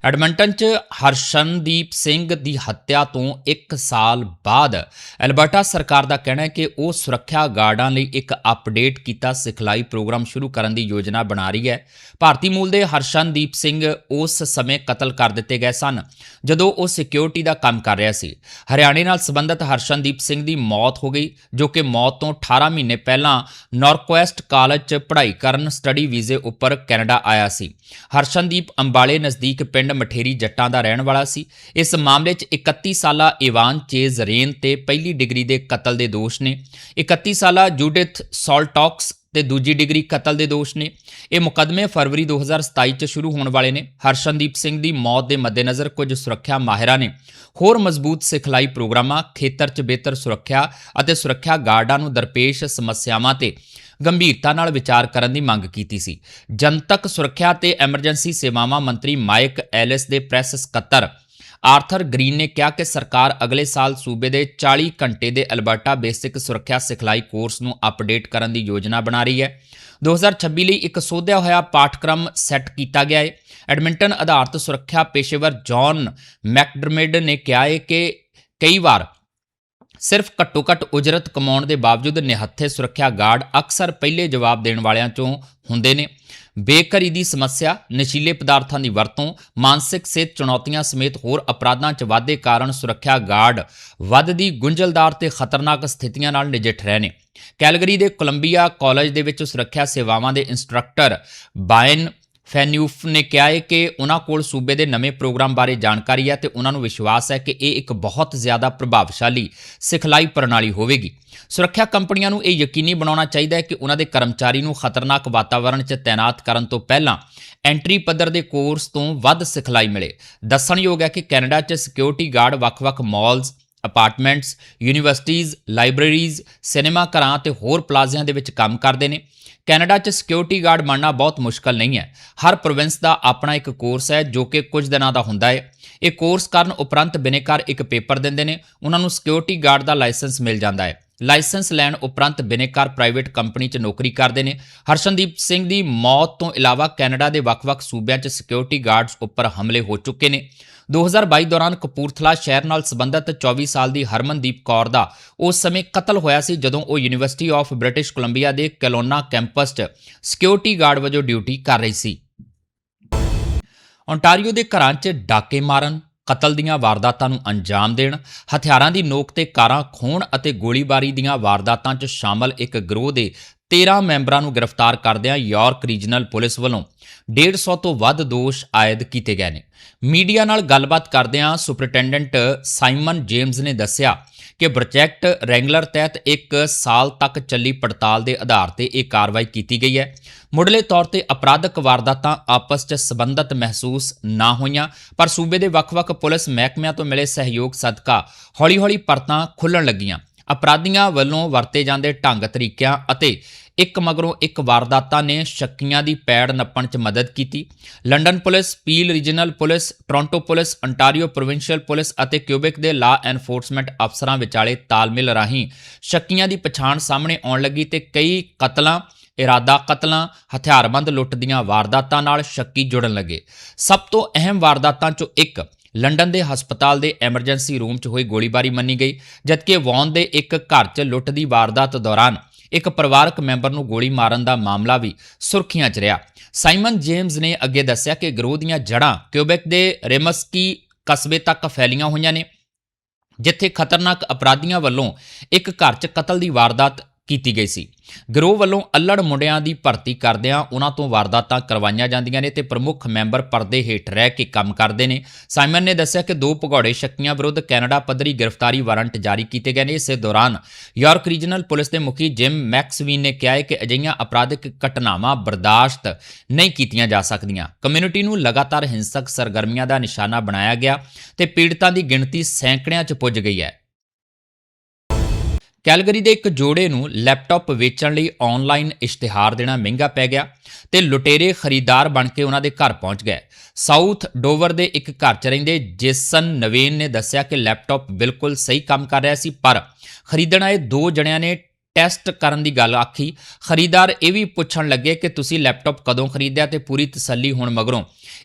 ਐਡਮੰਟਨ 'ਚ ਹਰਸ਼ਨਦੀਪ ਸਿੰਘ ਦੀ ਹੱਤਿਆ ਤੋਂ 1 ਸਾਲ ਬਾਅਦ ਐਲਬਰਟਾ ਸਰਕਾਰ ਦਾ ਕਹਿਣਾ ਹੈ ਕਿ ਉਹ ਸੁਰੱਖਿਆ ਗਾਰਡਾਂ ਲਈ ਇੱਕ ਅਪਡੇਟ ਕੀਤਾ ਸਿਖਲਾਈ ਪ੍ਰੋਗਰਾਮ ਸ਼ੁਰੂ ਕਰਨ ਦੀ ਯੋਜਨਾ ਬਣਾ ਰਹੀ ਹੈ। ਭਾਰਤੀ ਮੂਲ ਦੇ ਹਰਸ਼ਨਦੀਪ ਸਿੰਘ ਉਸ ਸਮੇਂ ਕਤਲ ਕਰ ਦਿੱਤੇ ਗਏ ਸਨ, ਜਦੋਂ ਉਹ ਸਿਕਿਉਰਿਟੀ ਦਾ ਕੰਮ ਕਰ ਰਿਹਾ ਸੀ। ਹਰਿਆਣੇ ਨਾਲ ਸੰਬੰਧਿਤ ਹਰਸ਼ਨਦੀਪ ਸਿੰਘ ਦੀ ਮੌਤ ਹੋ ਗਈ, ਜੋ ਕਿ ਮੌਤ ਤੋਂ 18 ਮਹੀਨੇ ਪਹਿਲਾਂ ਨਾਰਕਵੈਸਟ ਕਾਲਜ 'ਚ ਪੜ੍ਹਾਈ ਕਰਨ ਸਟੱਡੀ ਵੀਜ਼ੇ ਉੱਪਰ ਕੈਨੇਡਾ ਆਇਆ ਸੀ। ਹਰਸ਼ਨਦੀਪ ਅੰਬਾਲੇ ਨਜ਼ਦੀਕ ਪਿੰਡ ਮਠੇਰੀ ਜੱਟਾਂ ਦਾ ਰਹਿਣ ਵਾਲਾ ਸੀ। ਇਸ ਮਾਮਲੇ 'ਚ 31 ਸਾਲਾ ਇਵਾਨ ਚੇਜ਼ ਰੇਨ ਤੇ ਪਹਿਲੀ ਡਿਗਰੀ ਦੇ ਕਤਲ ਦੇ ਦੋਸ਼ ਨੇ। 31 ਸਾਲਾ ਜੂਡਿਥ ਸੌਲਟੌਕਸ ਤੇ ਦੂਜੀ ਡਿਗਰੀ ਕਤਲ ਦੇ ਦੋਸ਼ ਨੇ। ਇਹ ਮੁਕਦਮੇ ਫਰਵਰੀ 2027 ਚ ਸ਼ੁਰੂ ਹੋਣ ਵਾਲੇ ਨੇ। ਹਰਸ਼ਨਦੀਪ ਸਿੰਘ ਦੀ ਮੌਤ ਦੇ ਮੱਦੇਨਜ਼ਰ ਕੁਝ ਸੁਰੱਖਿਆ ਮਾਹਿਰਾਂ ਨੇ। ਹੋਰ ਮਜ਼ਬੂਤ ਸਿਖਲਾਈ ਪ੍ਰੋਗਰਾਮਾਂ, ਖੇਤਰ 'ਚ ਬਿਹਤਰ ਸੁਰੱਖਿਆ ਅਤੇ ਸੁਰੱਖਿਆ ਗਾਰਡਾਂ ਨੂੰ ਦਰਪੇਸ਼ ਸਮੱਸਿਆਵਾਂ ਤੇ ਗੰਭੀਰਤਾ ਨਾਲ ਵਿਚਾਰ ਕਰਨ ਦੀ ਮੰਗ ਕੀਤੀ ਸੀ। ਜਨਤਕ ਸੁਰੱਖਿਆ ਤੇ ਐਮਰਜੈਂਸੀ ਸੇਵਾਵਾਂ ਮੰਤਰੀ ਮਾਈਕ ਐਲਿਸ ਦੇ ਪ੍ਰੈਸ ਸਕੱਤਰ ਆਰਥਰ ਗ੍ਰੀਨ ਨੇ ਕਿਹਾ ਕਿ ਸਰਕਾਰ ਅਗਲੇ ਸਾਲ ਸੂਬੇ ਦੇ 40 ਘੰਟੇ ਦੇ ਅਲਬਰਟਾ ਬੇਸਿਕ ਸੁਰੱਖਿਆ ਸਿਖਲਾਈ ਕੋਰਸ ਨੂੰ ਅਪਡੇਟ ਕਰਨ ਦੀ ਯੋਜਨਾ ਬਣਾ ਰਹੀ ਹੈ। 2026 ਲਈ ਇੱਕ ਸੋਧਿਆ ਹੋਇਆ ਪਾਠਕ੍ਰਮ ਸੈੱਟ ਕੀਤਾ ਗਿਆ ਹੈ। ਐਡਮਿੰਟਨ ਆਧਾਰਿਤ ਸੁਰੱਖਿਆ ਪੇਸ਼ੇਵਰ ਜੌਨ ਮੈਕਡਰਮਿਡ ਨੇ ਕਿਹਾ ਹੈ ਕਿ ਕਈ ਵਾਰ ਸਿਰਫ ਘੱਟੋ-ਘੱਟ ਉਜਰਤ ਕਮਾਉਣ ਦੇ ਬਾਵਜੂਦ ਨਿਹੱਥੇ ਸੁਰੱਖਿਆ ਗਾਰਡ ਅਕਸਰ ਪਹਿਲੇ ਜਵਾਬ ਦੇਣ ਵਾਲਿਆਂ ਚੋਂ ਹੁੰਦੇ ਨੇ। ਬੇਘਰੀ ਦੀ ਸਮੱਸਿਆ, ਨਸ਼ੀਲੇ ਪਦਾਰਥਾਂ ਦੀ ਵਰਤੋਂ, ਮਾਨਸਿਕ ਸਿਹਤ ਚੁਣੌਤੀਆਂ ਸਮੇਤ ਹੋਰ ਅਪਰਾਧਾਂ 'ਚ ਵਾਧੇ ਕਾਰਨ ਸੁਰੱਖਿਆ ਗਾਰਡ ਵੱਧਦੀ ਗੁੰਝਲਦਾਰ ਤੇ ਖਤਰਨਾਕ ਸਥਿਤੀਆਂ ਨਾਲ ਨਜਿੱਠ ਰਹੇ ਨੇ। ਕੈਲਗਰੀ ਦੇ ਕੋਲੰਬੀਆ ਕਾਲਜ ਦੇ ਵਿੱਚ ਸੁਰੱਖਿਆ ਸੇਵਾਵਾਂ ਦੇ ਇੰਸਟ੍ਰਕਟਰ ਬਾਇਨ ਫੈਨਿਊਫ ਨੇ ਕਿਹਾ ਹੈ ਕਿ ਉਹਨਾਂ ਕੋਲ ਸੂਬੇ ਦੇ ਨਵੇਂ ਪ੍ਰੋਗਰਾਮ ਬਾਰੇ ਜਾਣਕਾਰੀ ਹੈ ਤੇ ਉਹਨਾਂ ਨੂੰ ਵਿਸ਼ਵਾਸ ਹੈ ਕਿ ਇਹ ਇੱਕ ਬਹੁਤ ਜ਼ਿਆਦਾ ਪ੍ਰਭਾਵਸ਼ਾਲੀ ਸਿਖਲਾਈ ਪ੍ਰਣਾਲੀ ਹੋਵੇਗੀ। ਸੁਰੱਖਿਆ ਕੰਪਨੀਆਂ ਨੂੰ ਇਹ ਯਕੀਨੀ ਬਣਾਉਣਾ ਚਾਹੀਦਾ ਹੈ ਕਿ ਉਹਨਾਂ ਦੇ ਕਰਮਚਾਰੀ ਨੂੰ ਖਤਰਨਾਕ ਵਾਤਾਵਰਣ 'ਚ ਤਾਇਨਾਤ ਕਰਨ ਤੋਂ ਪਹਿਲਾਂ ਐਂਟਰੀ ਪੱਧਰ ਦੇ ਕੋਰਸ ਤੋਂ ਵੱਧ ਸਿਖਲਾਈ ਮਿਲੇ। ਦੱਸਣਯੋਗ ਹੈ ਕਿ ਕੈਨੇਡਾ 'ਚ ਸਿਕਿਉਰਿਟੀ ਗਾਰਡ ਵੱਖ-ਵੱਖ malls, apartments, universities, libraries, cinema ਘਰਾਂ ਤੇ ਹੋਰ ਪਲਾਜ਼ਿਆਂ ਦੇ ਵਿੱਚ ਕੰਮ ਕਰਦੇ ਨੇ। ਕੈਨੇਡਾ 'ਚ ਸਿਕਿਉਰਿਟੀ ਗਾਰਡ ਬਣਨਾ ਬਹੁਤ ਮੁਸ਼ਕਲ ਨਹੀਂ ਹੈ। ਹਰ ਪ੍ਰੋਵਿੰਸ ਦਾ ਆਪਣਾ ਇੱਕ ਕੋਰਸ ਹੈ, ਜੋ ਕਿ ਕੁਝ ਦਿਨਾਂ ਦਾ ਹੁੰਦਾ ਹੈ। ਇਹ ਕੋਰਸ ਕਰਨ ਉਪਰੰਤ ਬਿਨੇਕਾਰ ਇੱਕ ਪੇਪਰ ਦਿੰਦੇ ਨੇ। ਉਹਨਾਂ ਨੂੰ ਸਿਕਿਉਰਿਟੀ ਗਾਰਡ ਦਾ ਲਾਇਸੈਂਸ ਮਿਲ ਜਾਂਦਾ ਹੈ। ਲਾਇਸੈਂਸ ਲੈਣ ਉਪਰੰਤ ਬਿਨੇਕਾਰ ਪ੍ਰਾਈਵੇਟ ਕੰਪਨੀ 'ਚ ਨੌਕਰੀ ਕਰਦੇ ਨੇ। ਹਰਸ਼ਨਦੀਪ ਸਿੰਘ ਦੀ ਮੌਤ ਤੋਂ ਇਲਾਵਾ ਕੈਨੇਡਾ ਦੇ ਵੱਖ-ਵੱਖ ਸੂਬਿਆਂ 'ਚ ਸਿਕਿਉਰਿਟੀ ਗਾਰਡਸ ਉੱਪਰ ਹਮਲੇ ਹੋ ਚੁੱਕੇ ਨੇ। 2022 ਦੌਰਾਨ ਕਪੂਰਥਲਾ ਸ਼ਹਿਰ ਨਾਲ ਸੰਬੰਧਿਤ 24 ਸਾਲ ਦੀ ਹਰਮਨਦੀਪ ਕੌਰ ਦਾ ਉਸ ਸਮੇਂ ਕਤਲ ਹੋਇਆ ਸੀ ਜਦੋਂ ਉਹ ਯੂਨੀਵਰਸਿਟੀ ਆਫ ਬ੍ਰਿਟਿਸ਼ ਕੋਲੰਬੀਆ ਦੇ ਕੈਲੋਨਾ ਕੈਂਪਸ 'ਚ ਸਿਕਿਉਰਿਟੀ ਗਾਰਡ ਵਜੋਂ ਡਿਊਟੀ ਕਰ ਰਹੀ ਸੀ। ਓਨਟਾਰੀਓ ਦੇ ਘਰਾਂ 'ਚ ਡਾਕੇ ਮਾਰਨ, ਕਤਲ ਦੀਆਂ ਵਾਰਦਾਤਾਂ ਨੂੰ ਅੰਜਾਮ ਦੇਣ, ਹਥਿਆਰਾਂ ਦੀ ਨੋਕ ਤੇ ਕਾਰਾਂ ਖੋਹਣ ਅਤੇ ਗੋਲੀਬਾਰੀ ਦੀਆਂ ਵਾਰਦਾਤਾਂ 'ਚ ਸ਼ਾਮਲ ਇੱਕ ਗਰੋਹ ਦੇ 13 ਮੈਂਬਰਾਂ ਨੂੰ ਗ੍ਰਿਫਤਾਰ ਕਰਦਿਆਂ ਯਾਰਕ ਰੀਜਨਲ ਪੁਲਿਸ ਵੱਲੋਂ 150 ਤੋਂ ਵੱਧ ਦੋਸ਼ ਆਇਦ ਕੀਤੇ ਗਏ ਨੇ। ਮੀਡੀਆ ਨਾਲ ਗੱਲਬਾਤ ਕਰਦਿਆਂ ਸੁਪਰਟੈਂਡੈਂਟ ਸਾਈਮਨ ਜੇਮਸ ਨੇ ਦੱਸਿਆ ਕਿ ਪ੍ਰੋਜੈਕਟ ਰੈਂਗਲਰ ਤਹਿਤ 1 ਸਾਲ ਤੱਕ ਚੱਲੀ ਪੜਤਾਲ ਦੇ ਆਧਾਰ ਤੇ ਇਹ ਕਾਰਵਾਈ ਕੀਤੀ ਗਈ ਹੈ। ਮੁੱਢਲੇ ਤੌਰ ਤੇ ਅਪਰਾਧਕ ਵਾਰਦਾਤਾਂ ਆਪਸ 'ਚ ਸੰਬੰਧਤ ਮਹਿਸੂਸ ਨਾ ਹੋਈਆਂ, ਪਰ ਸੂਬੇ ਦੇ ਵੱਖ-ਵੱਖ ਪੁਲਿਸ ਮਹਿਕਮਿਆਂ ਤੋਂ ਮਿਲੇ ਸਹਿਯੋਗ ਸਦਕਾ ਹੌਲੀ-ਹੌਲੀ ਪਰਤਾਂ ਖੁੱਲਣ ਲੱਗੀਆਂ। ਅਪਰਾਧੀਆਂ ਵੱਲੋਂ ਵਰਤੇ ਜਾਂਦੇ ਢੰਗ, ਤਰੀਕਿਆਂ ਅਤੇ ਇੱਕ ਮਗਰੋਂ ਇੱਕ ਵਾਰਦਾਤਾਂ ਨੇ ਸ਼ੱਕੀਆਂ ਦੀ ਪੈੜ ਨੱਪਣ 'ਚ ਮਦਦ ਕੀਤੀ। London police, Peel regional police, Toronto police Ontario provincial police ਅਤੇ ਕਿਊਬਿਕ ਦੇ ਲਾ ਐਨਫੋਰਸਮੈਂਟ ਅਫਸਰਾਂ ਵਿਚਾਲੇ ਤਾਲਮੇਲ ਰਾਹੀਂ ਸ਼ੱਕੀਆਂ ਦੀ ਪਛਾਣ ਸਾਹਮਣੇ ਆਉਣ ਲੱਗੀ ਤੇ ਕਈ ਕਤਲਾਂ, ਇਰਾਦਾ ਕਤਲਾਂ, ਹਥਿਆਰਬੰਦ ਲੁੱਟ ਦੀਆਂ ਵਾਰਦਾਤਾਂ ਨਾਲ ਸ਼ੱਕੀ ਜੁੜਨ ਲੱਗੇ। ਸਭ ਤੋਂ ਅਹਿਮ ਵਾਰਦਾਤਾਂ 'ਚੋਂ ਇੱਕ ਲੰਡਨ ਦੇ ਹਸਪਤਾਲ ਦੇ ਐਮਰਜੈਂਸੀ ਰੂਮ 'ਚ ਹੋਈ ਗੋਲੀਬਾਰੀ ਮੰਨੀ ਗਈ, ਜਦਕਿ ਵੌਨ ਦੇ ਇੱਕ ਘਰ 'ਚ ਲੁੱਟ ਦੀ ਵਾਰਦਾਤ ਦੌਰਾਨ ਇੱਕ ਪਰਿਵਾਰਕ ਮੈਂਬਰ ਨੂੰ ਗੋਲੀ ਮਾਰਨ ਦਾ ਮਾਮਲਾ ਵੀ ਸੁਰਖੀਆਂ 'ਚ ਰਿਹਾ। ਸਾਈਮਨ ਜੇਮਸ ਨੇ ਅੱਗੇ ਦੱਸਿਆ ਕਿ ਗਰੋਹ ਦੀਆਂ ਜੜ੍ਹਾਂ ਕਿਊਬੈਕ ਦੇ ਰੇਮਸਕੀ ਕਸਬੇ ਤੱਕ ਫੈਲੀਆਂ ਹੋਈਆਂ ਨੇ, ਜਿੱਥੇ ਖਤਰਨਾਕ ਅਪਰਾਧੀਆਂ ਵੱਲੋਂ ਇੱਕ ਘਰ 'ਚ ਕਤਲ ਦੀ ਵਾਰਦਾਤ ਕੀਤੀ ਗਈ ਸੀ। ਗਰੋਹ ਵੱਲੋਂ ਅੱਲੜ ਮੁੰਡਿਆਂ ਦੀ ਭਰਤੀ ਕਰਦਿਆਂ ਉਹਨਾਂ ਤੋਂ ਵਾਰਦਾਤਾਂ ਕਰਵਾਈਆਂ ਜਾਂਦੀਆਂ ਨੇ ਤੇ ਪ੍ਰਮੁੱਖ ਮੈਂਬਰ ਪਰਦੇ ਹੇਠ ਰਹਿ ਕੇ ਕੰਮ ਕਰਦੇ ਨੇ। ਸਾਈਮਨ ਨੇ ਦੱਸਿਆ ਕਿ ਦੋ ਭਗੌੜੇ ਸ਼ੱਕੀਆਂ ਵਿਰੁੱਧ ਕੈਨੇਡਾ ਪੱਧਰੀ ਗ੍ਰਿਫਤਾਰੀ ਵਾਰੰਟ ਜਾਰੀ ਕੀਤੇ ਗਏ ਨੇ। ਇਸੇ ਦੌਰਾਨ ਯਾਰਕ ਰੀਜਨਲ ਪੁਲਿਸ ਦੇ ਮੁਖੀ ਜਿਮ ਮੈਕਸਵੀਨ ਨੇ ਕਿਹਾ ਹੈ ਕਿ ਅਜਿਹੀਆਂ ਅਪਰਾਧਿਕ ਘਟਨਾਵਾਂ ਬਰਦਾਸ਼ਤ ਨਹੀਂ ਕੀਤੀਆਂ ਜਾ ਸਕਦੀਆਂ। ਕਮਿਊਨਿਟੀ ਨੂੰ ਲਗਾਤਾਰ ਹਿੰਸਕ ਸਰਗਰਮੀਆਂ ਦਾ ਨਿਸ਼ਾਨਾ ਬਣਾਇਆ ਗਿਆ ਤੇ ਪੀੜਤਾਂ ਦੀ ਗਿਣਤੀ ਸੈਂਕੜਿਆਂ 'ਚ ਪੁੱਜ ਗਈ ਹੈ। ਕੈਲਗਰੀ ਦੇ ਇੱਕ ਜੋੜੇ ਨੂੰ ਲੈਪਟਾਪ ਵੇਚਣ ਲਈ ਆਨਲਾਈਨ ਇਸ਼ਤਿਹਾਰ ਦੇਣਾ ਮਹਿੰਗਾ ਪੈ ਗਿਆ ਤੇ ਲੁਟੇਰੇ ਖਰੀਦਦਾਰ ਬਣ ਕੇ ਉਹਨਾਂ ਦੇ ਘਰ ਪਹੁੰਚ ਗਏ। ਸਾਊਥ ਡੋਵਰ ਦੇ ਇੱਕ ਘਰ 'ਚ ਰਹਿੰਦੇ ਜੇਸਨ ਨਵੇਨ ਨੇ ਦੱਸਿਆ ਕਿ ਲੈਪਟਾਪ ਬਿਲਕੁਲ ਸਹੀ ਕੰਮ ਕਰ ਰਿਹਾ ਸੀ, ਪਰ ਖਰੀਦਣ ਆਏ ਦੋ ਜਣਿਆਂ ਨੇ ਟੈਸਟ ਕਰਨ ਦੀ ਗੱਲ ਆਖੀ। ਖਰੀਦਦਾਰ ਇਹ ਵੀ ਪੁੱਛਣ ਲੱਗੇ ਕਿ ਤੁਸੀਂ ਲੈਪਟਾਪ ਕਦੋਂ ਖਰੀਦਿਆ ਤੇ ਪੂਰੀ ਤਸੱਲੀ ਹੋਣ ਮਗਰੋਂ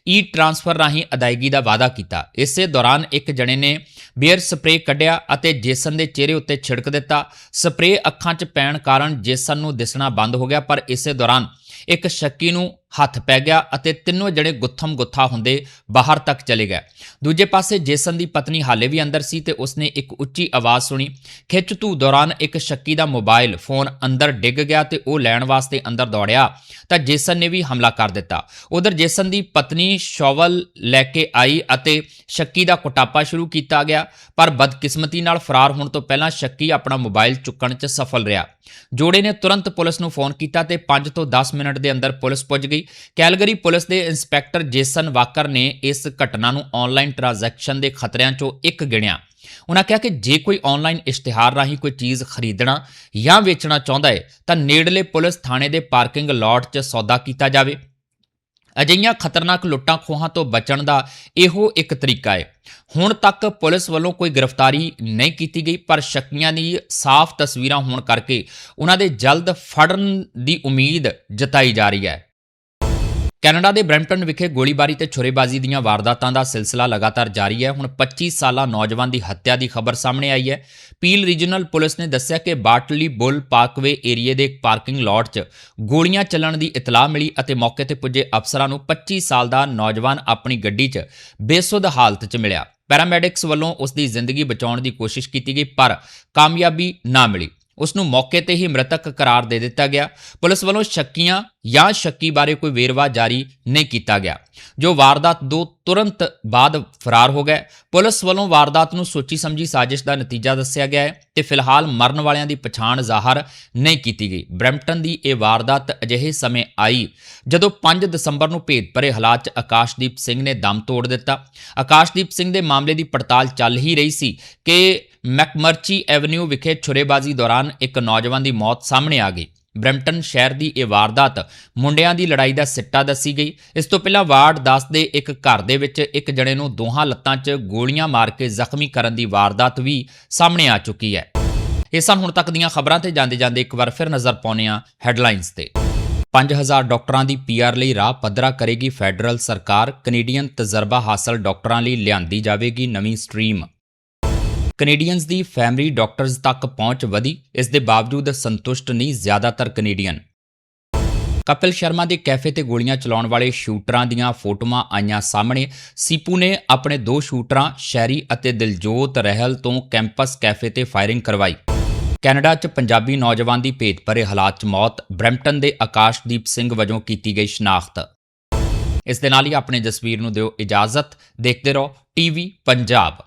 ਈ ਟ੍ਰਾਂਸਫਰ ਰਾਹੀਂ ਅਦਾਇਗੀ ਦਾ ਵਾਅਦਾ ਕੀਤਾ। ਇਸੇ ਦੌਰਾਨ ਇੱਕ ਜਣੇ ਨੇ ਬੀਅਰ ਸਪਰੇਅ ਕੱਢਿਆ ਅਤੇ ਜੇਸਨ ਦੇ ਚਿਹਰੇ ਉੱਤੇ ਛਿੜਕ ਦਿੱਤਾ। ਸਪਰੇਅ ਅੱਖਾਂ 'ਚ ਪੈਣ ਕਾਰਨ ਜੇਸਨ ਨੂੰ ਦਿਸਣਾ ਬੰਦ ਹੋ ਗਿਆ, ਪਰ ਇਸੇ ਦੌਰਾਨ ਇੱਕ ਸ਼ੱਕੀ ਨੂੰ ਹੱਥ ਪੈ ਗਿਆ ਅਤੇ ਤਿੰਨੋਂ ਜਣੇ ਗੁੱਥਮ ਗੁੱਥਾ ਹੁੰਦੇ ਬਾਹਰ ਤੱਕ ਚਲੇ ਗਏ। ਦੂਜੇ ਪਾਸੇ ਜੇਸਨ ਦੀ ਪਤਨੀ ਹਾਲੇ ਵੀ ਅੰਦਰ ਸੀ ਤੇ ਉਸਨੇ ਇੱਕ ਉੱਚੀ ਆਵਾਜ਼ ਸੁਣੀ, ਖਿੱਚ ਧੂ ਦੌਰਾਨ ਇੱਕ ਸ਼ੱਕੀ ਦਾ ਮੋਬਾਈਲ ਫੋਨ ਅੰਦਰ ਡਿੱਗ ਗਿਆ ਤੇ ਉਹ ਲੈਣ ਵਾਸਤੇ ਅੰਦਰ ਦੌੜਿਆ। ਤਾਂ ਜੇਸਨ ਨੇ ਵੀ ਹਮਲਾ ਕਰ ਦਿੱਤਾ। ਉਧਰ ਜੇਸਨ ਦੀ ਪਤਨੀ ਸ਼ੋਵਲ ਲੈ ਕੇ ਆਈ ਅਤੇ ਸ਼ੱਕੀ ਦਾ ਕੁਟਾਪਾ ਸ਼ੁਰੂ ਕੀਤਾ ਗਿਆ, ਪਰ ਬਦਕਿਸਮਤੀ ਨਾਲ ਫਰਾਰ ਹੋਣ ਤੋਂ ਪਹਿਲਾਂ ਸ਼ੱਕੀ ਆਪਣਾ ਮੋਬਾਈਲ ਚੁੱਕਣ 'ਚ ਸਫਲ ਰਿਹਾ। ਜੋੜੇ ਨੇ ਤੁਰੰਤ ਪੁਲਿਸ ਨੂੰ ਫੋਨ ਕੀਤਾ ਤੇ 5 ਤੋਂ 10 ਮਿੰਟ ਦੇ ਅੰਦਰ ਪੁਲਿਸ ਪੁੱਜ ਗਈ। ਕੈਲਗਰੀ ਪੁਲਿਸ ਦੇ ਇੰਸਪੈਕਟਰ ਜੇਸਨ ਵਾਕਰ ਨੇ ਇਸ ਘਟਨਾ ਨੂੰ ਆਨਲਾਈਨ ਟ੍ਰਾਂਜੈਕਸ਼ਨ ਦੇ ਖਤਰਿਆਂ 'ਚੋਂ ਇੱਕ ਗਿਣਿਆ। ਉਹਨਾਂ ਕਿਹਾ ਕਿ ਜੇ ਕੋਈ ਆਨਲਾਈਨ ਇਸ਼ਤਿਹਾਰ ਰਾਹੀਂ ਕੋਈ ਚੀਜ਼ ਖਰੀਦਣਾ ਜਾਂ ਵੇਚਣਾ ਚਾਹੁੰਦਾ ਹੈ, ਤਾਂ ਨੇੜਲੇ ਪੁਲਿਸ ਥਾਣੇ ਦੇ ਪਾਰਕਿੰਗ ਲਾਟ 'ਚ ਸੌਦਾ ਕੀਤਾ ਜਾਵੇ। ਅਜਿਹੀਆਂ ਖਤਰਨਾਕ ਲੁੱਟਾਂ ਖੋਹਾਂ ਤੋਂ ਬਚਣ ਦਾ ਇਹੋ ਇੱਕ ਤਰੀਕਾ ਹੈ। ਹੁਣ ਤੱਕ ਪੁਲਿਸ ਵੱਲੋਂ ਕੋਈ ਗ੍ਰਿਫਤਾਰੀ ਨਹੀਂ ਕੀਤੀ ਗਈ, ਪਰ ਸ਼ੱਕੀਆਂ ਦੀ ਸਾਫ਼ ਤਸਵੀਰਾਂ ਹੋਣ ਕਰਕੇ ਉਹਨਾਂ ਦੇ ਜਲਦ ਫੜਨ ਦੀ ਉਮੀਦ ਜਤਾਈ ਜਾ ਰਹੀ ਹੈ। ਕੈਨੇਡਾ ਦੇ ਬਰੈਂਪਟਨ ਵਿਖੇ ਗੋਲੀਬਾਰੀ ਤੇ ਛੁਰੇਬਾਜ਼ੀ ਦੀਆਂ ਵਾਰਦਾਤਾਂ ਦਾ ਸਿਲਸਿਲਾ ਲਗਾਤਾਰ ਜਾਰੀ ਹੈ। ਹੁਣ 25 ਸਾਲਾ ਨੌਜਵਾਨ ਦੀ ਹੱਤਿਆ ਦੀ ਖਬਰ ਸਾਹਮਣੇ ਆਈ ਹੈ। ਪੀਲ ਰੀਜਨਲ ਪੁਲਿਸ ਨੇ ਦੱਸਿਆ ਕਿ ਬਾਟਲੀ ਬੁੱਲ ਪਾਰਕਵੇ ਏਰੀਏ ਦੇ ਇੱਕ ਪਾਰਕਿੰਗ ਲਾਟ 'ਚ ਗੋਲੀਆਂ ਚੱਲਣ ਦੀ ਇਤਲਾਹ ਮਿਲੀ ਅਤੇ ਮੌਕੇ ਤੇ ਪੁੱਜੇ ਅਫਸਰਾਂ ਨੂੰ 25 ਸਾਲ ਦਾ ਨੌਜਵਾਨ ਆਪਣੀ ਗੱਡੀ 'ਚ ਬੇਸੁੱਧ ਹਾਲਤ 'ਚ ਮਿਲਿਆ। ਪੈਰਾਮੈਡਿਕਸ ਵੱਲੋਂ ਉਸ ਦੀ ਜ਼ਿੰਦਗੀ ਬਚਾਉਣ ਦੀ ਕੋਸ਼ਿਸ਼ ਕੀਤੀ ਗਈ, ਪਰ ਕਾਮਯਾਬੀ ਨਾ ਮਿਲੀ। ਉਸ ਨੂੰ ਮੌਕੇ ਤੇ ਹੀ ਮ੍ਰਿਤਕ ਕਰਾਰ ਦੇ ਦਿੱਤਾ ਗਿਆ। ਪੁਲਿਸ ਵੱਲੋਂ ਸ਼ੱਕੀਆਂ ਜਾਂ ਸ਼ੱਕੀ ਬਾਰੇ ਕੋਈ ਵੇਰਵਾ ਜਾਰੀ ਨਹੀਂ ਕੀਤਾ ਗਿਆ, ਜੋ ਵਾਰਦਾਤ ਤੋਂ ਤੁਰੰਤ ਬਾਅਦ ਫਰਾਰ ਹੋ ਗਏ। ਪੁਲਿਸ ਵੱਲੋਂ ਵਾਰਦਾਤ ਨੂੰ ਸੋਚੀ ਸਮਝੀ ਸਾਜ਼ਿਸ਼ ਦਾ ਨਤੀਜਾ ਦੱਸਿਆ ਗਿਆ ਹੈ ਤੇ ਫਿਲਹਾਲ ਮਰਨ ਵਾਲਿਆਂ ਦੀ ਪਛਾਣ ਜ਼ਾਹਰ ਨਹੀਂ ਕੀਤੀ ਗਈ। ਬ੍ਰੈਂਪਟਨ ਦੀ ਇਹ ਵਾਰਦਾਤ ਅਜਿਹੇ ਸਮੇਂ ਆਈ ਜਦੋਂ 5 ਦਸੰਬਰ ਨੂੰ ਭੇਦ ਭਰੇ ਹਾਲਾਤ 'ਚ ਆਕਾਸ਼ਦੀਪ ਸਿੰਘ ਨੇ ਦਮ ਤੋੜ ਦਿੱਤਾ। ਆਕਾਸ਼ਦੀਪ ਸਿੰਘ ਦੇ ਮਾਮਲੇ ਦੀ ਪੜਤਾਲ ਚੱਲ ਹੀ ਰਹੀ ਸੀ ਕਿ ਮੈਕਮਰਚੀ ਐਵਨਿਊ ਵਿਖੇ ਛੁਰੇਬਾਜ਼ੀ ਦੌਰਾਨ ਇੱਕ ਨੌਜਵਾਨ ਦੀ ਮੌਤ ਸਾਹਮਣੇ ਆ ਗਈ। ਬ੍ਰੈਂਪਟਨ ਸ਼ਹਿਰ ਦੀ ਇਹ ਵਾਰਦਾਤ ਮੁੰਡਿਆਂ ਦੀ ਲੜਾਈ ਦਾ ਸਿੱਟਾ ਦੱਸੀ ਗਈ। ਇਸ ਤੋਂ ਪਹਿਲਾਂ ਵਾਰਡ 10 ਦੇ ਇੱਕ ਘਰ ਦੇ ਵਿੱਚ ਇੱਕ ਜਣੇ ਨੂੰ ਦੋਹਾਂ ਲੱਤਾਂ 'ਚ ਗੋਲੀਆਂ ਮਾਰ ਕੇ ਜ਼ਖਮੀ ਕਰਨ ਦੀ ਵਾਰਦਾਤ ਵੀ ਸਾਹਮਣੇ ਆ ਚੁੱਕੀ ਹੈ। ਇਹ ਸਨ ਹੁਣ ਤੱਕ ਦੀਆਂ ਖਬਰਾਂ ਤੇ ਜਾਂਦੇ ਜਾਂਦੇ ਇੱਕ ਵਾਰ ਫਿਰ ਨਜ਼ਰ ਪਾਉਂਦੇ ਹਾਂ ਹੈਡਲਾਈਨਸ ਤੇ। 5000 ਡਾਕਟਰਾਂ ਦੀ ਪੀਆਰ ਲਈ ਰਾਹ ਪੱਧਰਾ ਕਰੇਗੀ ਫੈਡਰਲ ਸਰਕਾਰ। ਕੈਨੇਡੀਅਨ ਤਜਰਬਾ ਹਾਸਲ ਡਾਕਟਰਾਂ ਲਈ ਲਿਆਂਦੀ ਜਾਵੇਗੀ ਨਵੀਂ ਸਟਰੀਮ। ਕੈਨੇਡੀਅਨਸ ਦੀ ਫੈਮਿਲੀ ਡਾਕਟਰਸ ਤੱਕ ਪਹੁੰਚ ਵਧੀ, ਇਸ ਦੇ ਬਾਵਜੂਦ ਸੰਤੁਸ਼ਟ ਨਹੀਂ ਜ਼ਿਆਦਾਤਰ ਕੈਨੇਡੀਅਨ। ਕਪਿਲ ਸ਼ਰਮਾ ਦੇ ਕੈਫੇ ਤੇ ਗੋਲੀਆਂ ਚਲਾਉਣ ਵਾਲੇ ਸ਼ੂਟਰਾਂ ਦੀਆਂ ਫੋਟੋਆਂ ਆਈਆਂ ਸਾਹਮਣੇ। ਸੀਪੂ ਨੇ ਆਪਣੇ ਦੋ ਸ਼ੂਟਰਾਂ ਸ਼ੈਰੀ ਅਤੇ ਦਿਲਜੋਤ ਰਹਿਲ ਤੋਂ ਕੈਂਪਸ ਕੈਫੇ ਤੇ ਫਾਇਰਿੰਗ ਕਰਵਾਈ। ਕੈਨੇਡਾ 'ਚ ਪੰਜਾਬੀ ਨੌਜਵਾਨ ਦੀ ਭੇਤ ਭਰੇ ਹਾਲਾਤ 'ਚ ਮੌਤ, ਬ੍ਰੈਂਪਟਨ ਦੇ ਆਕਾਸ਼ਦੀਪ ਸਿੰਘ ਵਜੋਂ ਕੀਤੀ ਗਈ ਸ਼ਨਾਖਤ। ਇਸ ਦੇ ਨਾਲ ਹੀ ਆਪਣੇ ਜਸਵੀਰ ਨੂੰ ਦਿਓ ਇਜਾਜ਼ਤ। ਦੇਖਦੇ ਰਹੋ, ਟੀਵੀ ਪੰਜਾਬ।